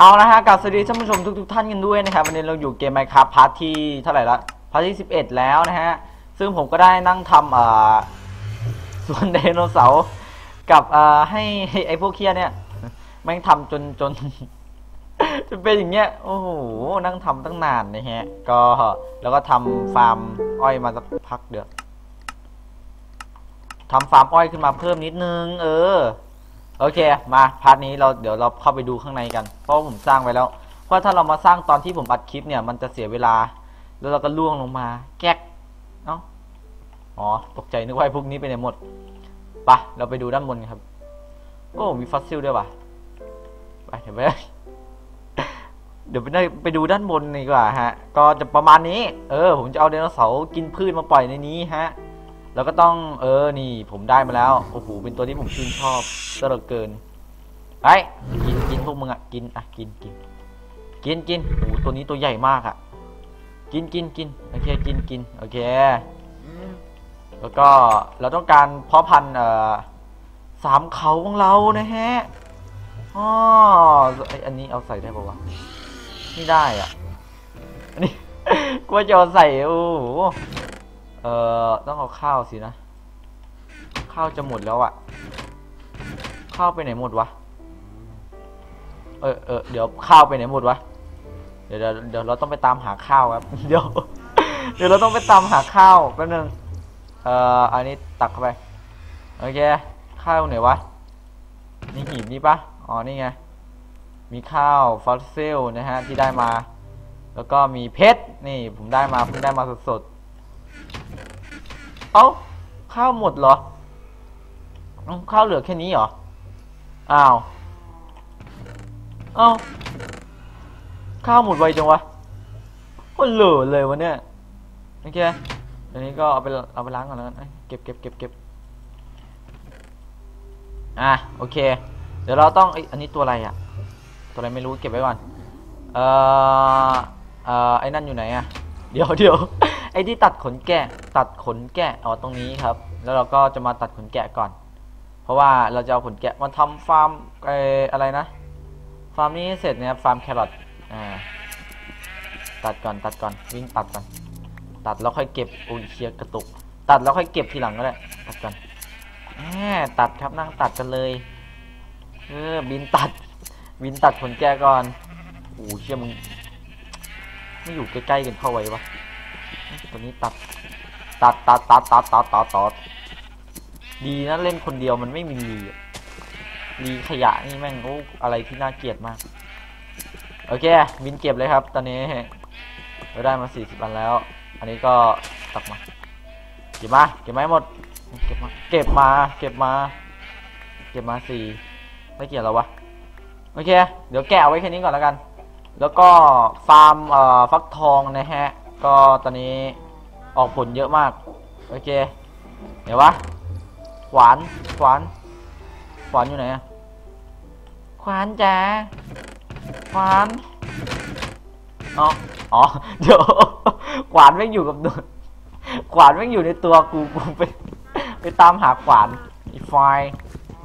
เอาละฮะกับสวัสดีท่านผู้ชมทุกๆท่านกันด้วยนะครับวันนี้เราอยู่เกมไมค์ครับพาร์ทที่เท่าไหร่ละพาร์ทที่ 11 แล้วนะฮะซึ่งผมก็ได้นั่งทำเอ่อสวนไดโนเสาร์กับเอ่อให้ให้ไอ้พวกเคียเนี่ยแม่งทำจนจนจนเป็นอย่างเงี้ยโอ้โหนั่งทำตั้งนานนะฮะก็แล้วก็ทำฟาร์มอ้อยมาสักพักเดียวทำฟาร์มอ้อยขึ้นมาเพิ่มนิดนึง เออ โอเคมาพาร์ทนี้เราเดี๋ยวเราเข้าไปดูข้างในกัน เพราะผมสร้างไว้แล้ว เพราะถ้าเรามาสร้างตอนที่ผมอัดคลิปเนี่ย มันจะเสียเวลา แล้วเราก็ล่วงลงมา แก๊กเอ้าอ๋อตกใจนึกว่าไอ้พวกนี้ไปไหนหมดไปะเราไปดูด้านบนครับ โอ้มีฟอสซิลด้วยว่ะไปเดี๋ยวไปเดี๋ยวไปได้ไปดูด้านบนดีกว่าฮะ ก็จะประมาณนี้ เออ ผมจะเอาไดโนเสาร์กินพืชมาปล่อยในนี้ฮะ แล้วก็ต้องเออนี่ผมได้มาแล้วโอ้โหเป็นตัวที่ผมชื่นชอบซะเหลือเกินไอ้กินกินพวกมึงอะกินอะกินกินกินกินโอ้โหตัวนี้ตัวใหญ่มากอะ กินกินกินโอเคกินกินโอเค แล้วก็เราต้องการเพาะพันธุ์เอ่อสามเขาของเรานะฮะอ๋อไออันนี้เอาใส่ได้ปะวะไม่ได้อะอันนี้กลัวจะใส่โอ้โห เอ่อ ต้องเอาข้าวสินะ ข้าวจะหมดแล้วอะข้าวไปไหนหมดวะ เออเออเดี๋ยวข้าวไปไหนหมดวะ เดี๋ยวเดี๋ยวเดี๋ยวเราต้องไปตามหาข้าวครับ เดี๋ยว เดี๋ยวเราต้องไปตามหาข้าวแป๊บนึง เอ่อ อันนี้ตักเข้าไป โอเค ข้าวไหนวะ นี่หีบนี่ปะอ๋อ นี่ไง มีข้าวฟอสซิลนะฮะที่ได้มา แล้วก็มีเพชร นี่ผมได้มาเพิ่งได้มาสดๆ เอ้า ข้าวหมดเหรอ ข้าวเหลือแค่นี้เหรอ อ้าว เอ้า ข้าวหมดไวจังวะโอ้เหลือเลยวะเนี่ย โอเคอันนี้ก็เอาไปเอาไปล้างก่อนแล้วกันเก็บเก็บเก็บเก็บอะ โอเค เดี๋ยวเราต้องเอ้ยอันนี้ตัวอะไรอะตัวอะไรไม่รู้เก็บไว้ก่อน เอ่อ เอ่อ ไอ้นั่นอยู่ไหนอะเดี๋ยวเดี๋ยวไอ้ที่ตัดขนแกะ ตัดขนแกะอ๋อตรงนี้ครับ แล้วเราก็จะมาตัดขนแกะก่อน เพราะว่าเราจะเอาขนแกะมาทำฟาร์มอะไรนะ ฟาร์มนี้เสร็จเนี่ยฟาร์มแครอทอ่าตัดก่อนตัดก่อนวิ่งตัดก่อนตัดแล้วค่อยเก็บโอ้ยเคลียร์กระตุก ตัดแล้วค่อยเก็บทีหลังก็ได้ตัดก่อนแหมตัดครับนั่งตัดกันเลยเออบินตัด บินตัดขนแกะก่อนโอ้เชี่ยมึงไม่อยู่ใกล้ๆกันเข้าไว้ปะตัวนี้ตัด ตัดตัดตัดตัดตัดตัดตัดดีนะเล่นคนเดียวมันไม่มีรีรีขยะนี่แม่งโอ้อะไรที่น่าเกลียดมาก โอเคบินเก็บเลยครับ ตอนนี้เราได้มา40อันแล้ว อันนี้ก็ตักมา เก็บมา เก็บมาให้หมด เก็บมา เก็บมา เก็บมา เก็บมาสี่ไม่เกี่ยวแล้ววะ โอเค เดี๋ยวแกะเอาไว้แค่นี้ก่อนแล้วกัน แล้วก็ฟาร์มเอ่อฟักทองนะฮะ ก็ตอนนี้ ออกผลเยอะมาก โอเค เดี๋ยววะ ขวาน ขวาน ขวานอยู่ไหนอะขวานจ้าขวานอ๋ออ๋อ เดี๋ยว ขวานไม่อยู่กับตัวขวานไม่อยู่ในตัวกู กูไป ไปตามหาขวานอีไฟ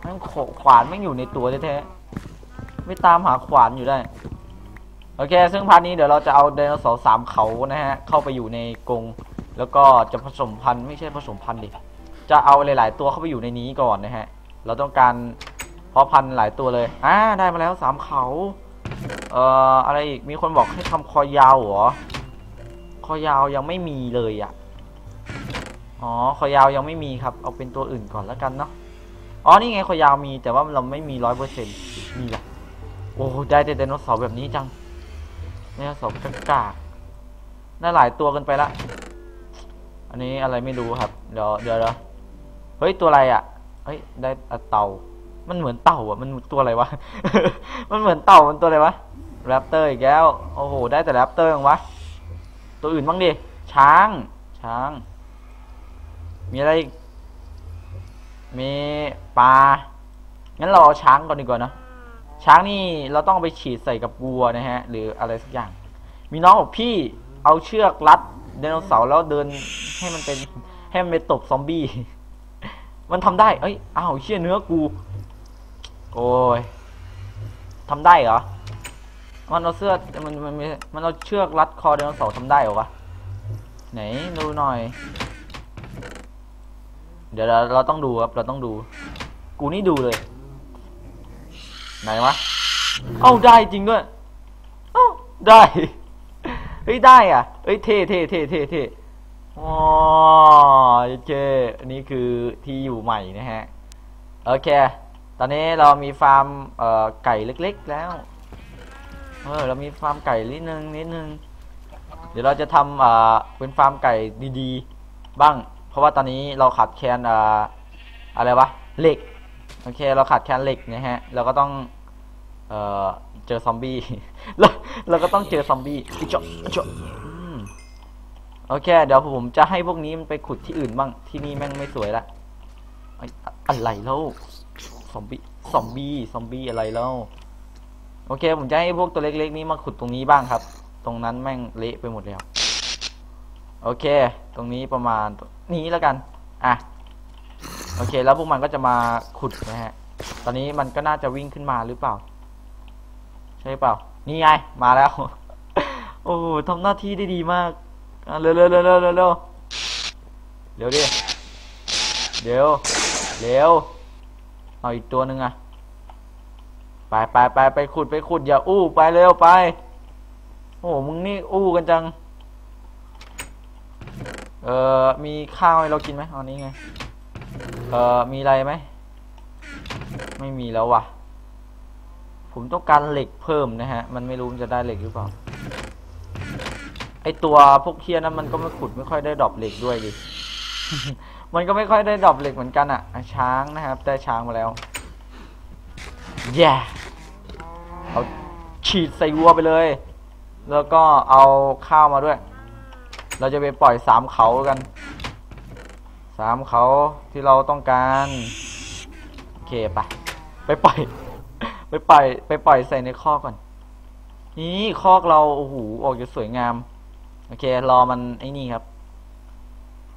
แม่ขขวานไม่อยู่ในตัวแท้ๆไม่ตามหาขวานอยู่ได้โอเค ซึ่งพาร์ทนี้เดี๋ยวเราจะเอาไดโนเสาร์สามเขานะฮะ เข้าไปอยู่ในกรง แล้วก็จะผสมพันธุ์ไม่ใช่ผสมพันธุ์ดิจะเอาหลาย ๆ ตัวเข้าไปอยู่ในนี้ก่อนนะฮะ เราต้องการเพาะพันธุ์หลายตัวเลยอ่าได้มาแล้วสามเขาเอ่ออะไรอีกมีคนบอกให้ทำคอยาวเหรอคอยาวยังไม่มีเลยอะ่ะอ๋อคอยาวยังไม่มีครับ เอาเป็นตัวอื่นก่อนแล้วกันเนาะอ๋อนี่ไงคอยาวมีแต่ว่าเราไม่มีร้อยเปอร์เซ็นต์มีละโอ้ได้แต่ไดโนเสาร์แบบนี้จังไดโนเสาร์กากๆได้หลายตัวกันไปละ อันนี้อะไรไม่รู้ครับ เดี๋ยวเดี๋ยวเดี๋ยวเฮ้ยตัวอะไรอะ่ะเฮ้ยได้เต่า มันเหมือนเต่าอะ มันตัวอะไรวะ มันเหมือนเต่ามันตัวอะไรวะแรปเตอร์อีกแล้ว โอ้โห ได้แต่แรปเตอร์ยังวะ ตัวอื่นบ้างดิ ช้าง ช้าง มีอะไรอีก มีปลา งั้นเราเอาช้างก่อนดีกว่าเนะ ช้างนี่เราต้องไปฉีดใส่กับวัวนะฮะ หรืออะไรสักอย่าง มีน้องบอกพี่ เอาเชือกรัด ไดโนเสาร์แล้วเดินให้มันเป็นให้มันไปตบซอมบี้ มันทำได้ เอ้ย อ้าวเชี่ยเนื้อกู โอ้ยทำได้เหรอ มันเอาเสื้อ มันมันมันเอาเชือกรัดคอไดโนเสาร์ทำได้เหรอวะ ไหนดูหน่อย เดี๋ยวเราเราต้องดูครับ เราต้องดู กูนี่ดูเลย ไหนวะ เอ้าได้จริงด้วย เอ้าได้ ฮ้ยได้อะเฮ้ยเท่เท่เท่เท่เท่อ๋อโอเคอันนี้คือที่อยู่ใหม่นะฮะ โอเค ตอนนี้เรามีฟาร์มเอ่อไก่เล็ก ๆ แล้ว เออเรามีฟาร์มไก่นิดนึงนิดนึง เดี๋ยวเราจะทำเอ่อเป็นฟาร์มไก่ดีๆ บ้าง เพราะว่าตอนนี้เราขาดแคลนเอ่ออะไรวะเหล็ก โอเค เราขาดแคลนเหล็กนะฮะ เราก็ต้อง เอ่อเจอซอมบี้เราเราก็ต้องเจอซอมบี้อิจอิจโอเค เดี๋ยวผมจะให้พวกนี้มันไปขุดที่อื่นบ้าง ที่นี่แม่งไม่สวยละอะไรแล้วซอมบี้ซอมบี้ซอมบี้อะไรแล้ว โอเค ผมจะให้พวกตัวเล็กๆนี้มาขุดตรงนี้บ้างครับ ตรงนั้นแม่งเละไปหมดแล้ว โอเค ตรงนี้ประมาณนี้แล้วกัน อะ โอเค แล้วพวกมันก็จะมาขุดนะฮะ ตอนนี้มันก็น่าจะวิ่งขึ้นมาหรือเปล่า ใช่เปล่า นี่ไง มาแล้ว โอ้ทำหน้าที่ได้ดีมากเร็วเร็วเร็วเร็วเร็วเร็วเร็วดิเร็วเร็วเอาอีกตัวหนึ่งอะไปไปไปไปขุดไปขุดอย่าอู้ไปเร็วไป โอ้โหมึงนี่อู้กันจัง เอ่อมีข้าวให้เรากินไหมเอานี้ไง เอ่อมีอะไรไหม ไม่มีแล้วว่ะ ผมต้องการเหล็กเพิ่มนะฮะ มันไม่รู้มันจะได้เหล็กหรือเปล่า ไอตัวพวกเคียนั้นมันก็ไม่ขุดไม่ค่อยได้ดรอปเหล็กด้วยดิ มันก็ไม่ค่อยได้ดรอปเหล็กเหมือนกันอะอะ ช้างนะครับ ได้ช้างมาแล้ว แย่เอาฉีดใส่วัวไปเลย แล้วก็เอาข้าวมาด้วย เราจะไปปล่อยสามเขากัน สามเขาที่เราต้องการ โอเคไป ไปปล่อย ไปปล่อยไปปล่อยใส่ในคอกก่อน นี่คอกเราโอ้โหออกจะสวยงาม โอเค รอมันไอ้นี่ครับ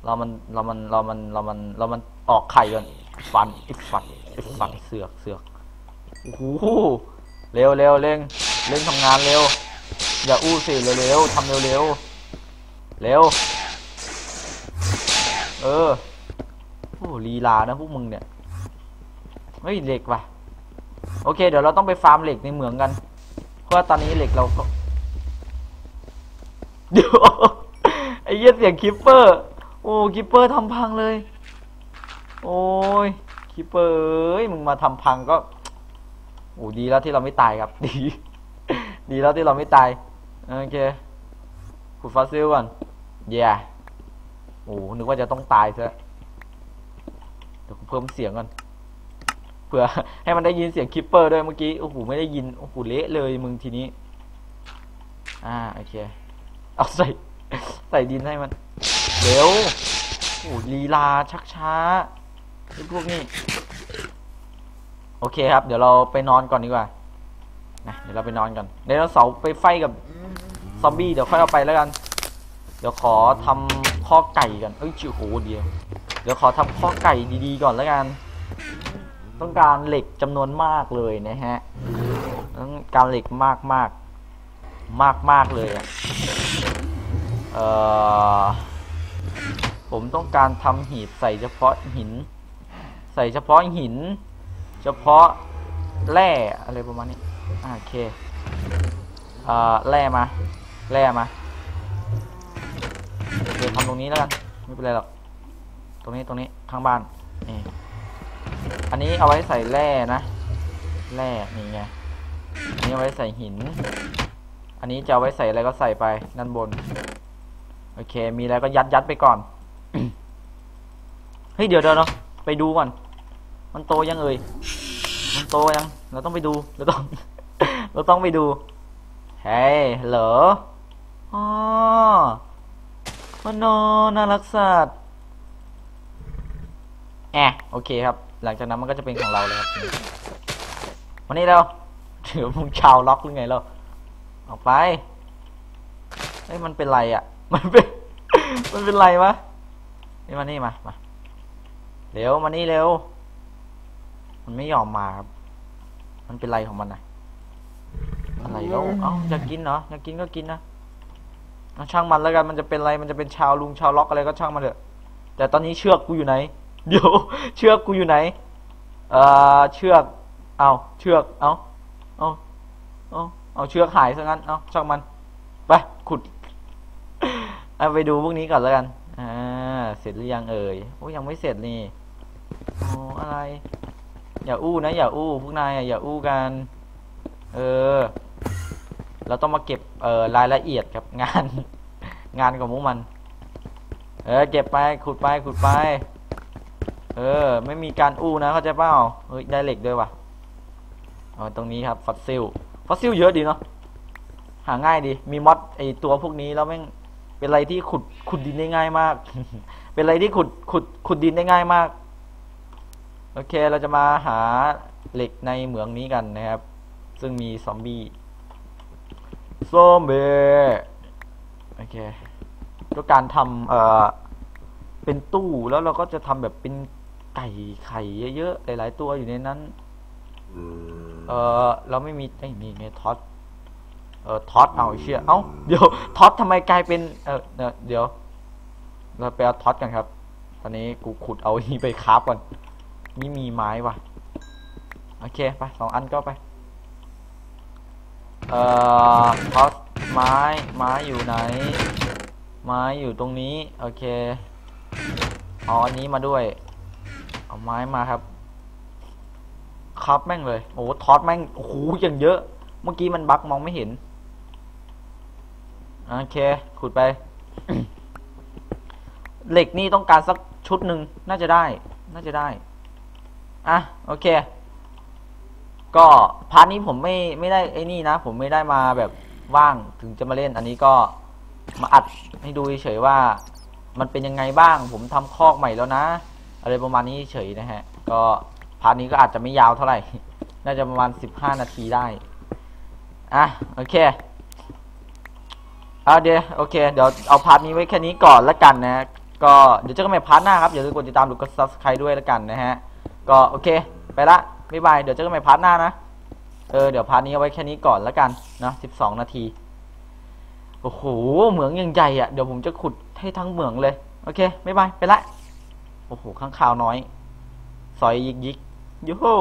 รอมันรอมันรอมันรอมันรอมันออกไข่ก่อนฟันไอ้ฟันไอ้ฟันเสือกเสือกโอ้โหเร็วเร็วเร่งเร่งทำงานเร็ว อย่าอู้สิเร็วเร็วทำเร็วเร็วเร็ว เออโอ้ลีลานะพวกมึงเนี่ยเฮ้ยเหล็กว่ะ โอเค เดี๋ยวเราต้องไปฟาร์มเหล็กในเหมืองกัน เพราะว่าตอนนี้เหล็กเราก็เดี๋ยวไอ้เหี้ยเสียงคิปเปอร์ โอ้คิปเปอร์ทำพังเลย โอ้ยคิปเปอร์เอ้ยมึงมาทำพังก็โอ้ดีแล้วที่เราไม่ตายครับ ดี ดีแล้วที่เราไม่ตาย โอเคขุดฟอสซิลก่อนเย่โอ้นึกว่าจะต้องตายซะเดี๋ยวเพิ่มเสียงก่อน ผื่อให้มันได้ยินเสียงคิปเปอร์ด้วยเมื่อกี้โอ้โหไม่ได้ยินโอ้โหเละเลยมึงทีนี้ อ่าโอเคเอาใส่ใส่ดินให้มันเร็วโอ้โหลีลาชักช้าไอ้พวกนี้โอเคครับ เดี๋ยวเราไปนอนก่อนดีกว่านะเดี๋ยวเราไปนอนกันเดี๋ยวเราเสาไปไฟกับซอมบี้เดี๋ยวค่อยเอาไปแล้วกัน เดี๋ยวขอทำข้อไก่กันเอ้ยชิวโหเดียวเดี๋ยวขอทำข้อไก่ดีๆก่อนแล้วกัน ต้องการเหล็กจำนวนมากเลยนะฮะต้องการเหล็กมากมากมากมากเลยอะเออผมต้องการทำหีบใส่เฉพาะหิน ใส่เฉพาะหิน เฉพาะแร่อะไรประมาณนี้อโอเคเอ่อแร่มาแร่มาเดี๋ยวทำตรงนี้แล้วกันไม่เป็นไรหรอกตรงนี้ตรงนี้ข้างบ้านนี่ อันนี้เอาไว้ใส่แร่นะ แร่นี่ไงอันนี้เอาไว้ใส่หิน อันนี้จะเอาไว้ใส่อะไรก็ใส่ไปด้านบน โอเค มีอะไรก็ยัดยัดไปก่อน เฮ้ย เดี๋ยวเดี๋ยวเนาะไปดูก่อน มันโตยังเอ่ย มันโตยัง เราต้องไปดู เราต้อง เราต้องไปดู เฮ้ยเหรออ๋อมันนอนน่ารักสัตว์แอะโอเคครับ หลังจากนั้นมันก็จะเป็นของเราเลยครับวันนี้เราเดี๋ยวมึงชาวล็อกหรือไงเราออกไปเฮ้ยมันเป็นไรอะ มันเป็น มันเป็นไรวะนี่มานี่มามาเร็วมานี่เร็ว มันไม่ยอมมาครับ มันเป็นไรของมันนะอะไรแล้วเอ้าอยากกินเหรออยากกินก็กินนะช่างมันแล้วกันมันจะเป็นอะไรมันจะเป็นชาวลุงชาวล็อกอะไรก็ช่างมันเถอะแต่ตอนนี้เชือกกูอยู่ไหน เดี๋ยวเชือกกูอยู่ไหน เอ่อเชือก เอาเชือกเอาเอาเอาเอาเชือกหายซะงั้น เอาช่างมัน ไปขุดเอาไปดูพวกนี้ก่อนแล้วกัน อ่า เสร็จหรือยังเอ่ย โอ้ยังไม่เสร็จนี่โอ้อะไร อย่าอู้นะ อย่าอู้พวกนายอะอย่าอู้กัน เออ เราต้องมาเก็บ เอ่อ รายละเอียดกับงาน งานของพวกมัน เออ เก็บไป ขุดไป ขุดไป เออ ไม่มีการอู้นะเข้าใจเปล่าเฮ้ยได้เหล็กด้วยว่ะเอตรงนี้ครับฟอสซิลฟอสซิลเยอะดีเนาะหาง่ายดี มีมอดไอตัวพวกนี้แล้วแม่งเป็นอะไรที่ขุดขุดดินได้ง่ายมาก เป็นอะไรที่ขุดขุดขุดดินได้ง่ายมาก โอเคเราจะมาหาเหล็กในเหมืองนี้กันนะครับ ซึ่งมีซอมบี้ซอมบี้โอเคด้วการทำเอ่อเป็นตู้แล้วเราก็จะทำแบบเป็น ไก่ไข่เยอะๆหลาย ๆ ตัวอยู่ในนั้นเออเราไม่มีไอ้นี่ไงท็อตเออท็อตเอาไอ้เชี่ยเอ้าเดี๋ยวท็อตทำไมกลายเป็นเออเดี๋ยวเดี๋ยวเราไปเอาท็อตกันครับ ตอนนี้กูขุดเอาอีไปคราฟก่อนไม่มีไม้ว่ะ โอเคไปสองอันก็ไป เอ่อท็อตไม้ไม้อยู่ไหน ไม้อยู่ตรงนี้ โอเคเอาอันนี้มาด้วย เอาไม้มาครับ ครับแม่งเลย โอ้โหทอดแม่งโอ้โหอย่างเยอะ เมื่อกี้มันบักมองไม่เห็น โอเค ขุดไป เหล็กนี่ต้องการสักชุดหนึ่งน่าจะได้ น่าจะได้ อะ โอเค ก็พาร์ทนี้ผมไม่ไม่ได้ไอ้นี่นะ ผมไม่ได้มาแบบว่างถึงจะมาเล่น อันนี้ก็มาอัดให้ดูเฉยว่า มันเป็นยังไงบ้าง ผมทำคอกใหม่แล้วนะ อะไรประมาณนี้เฉยนะฮะ ก็พาร์ทนี้ก็อาจจะไม่ยาวเท่าไหร่ น่าจะประมาณสิบห้านาทีได้ อะ โอเคเอาเดี๋ยวโอเค เดี๋ยวเอาพาร์ทนี้ไว้แค่นี้ก่อนละกันนะ ก็เดี๋ยวเจอกันใหม่พาร์ทหน้าครับ อย่าลืมกดติดตามหรือกด subscribe ด้วยละกันนะฮะ ก็โอเค ไปละบ๊ายบาย เดี๋ยวเจอกันใหม่พาร์ทหน้านะ เออ เดี๋ยวพาร์ทนี้เอาไว้แค่นี้ก่อนละกันนะสิบสองนาที โอ้โห เหมืองยังใหญ่อะเดี๋ยวผมจะขุดให้ทั้งเหมืองเลย โอเคบ๊ายบาย ไปละ โอ้โหข้างข่าวน้อย ซอยยิกยิกยูฮู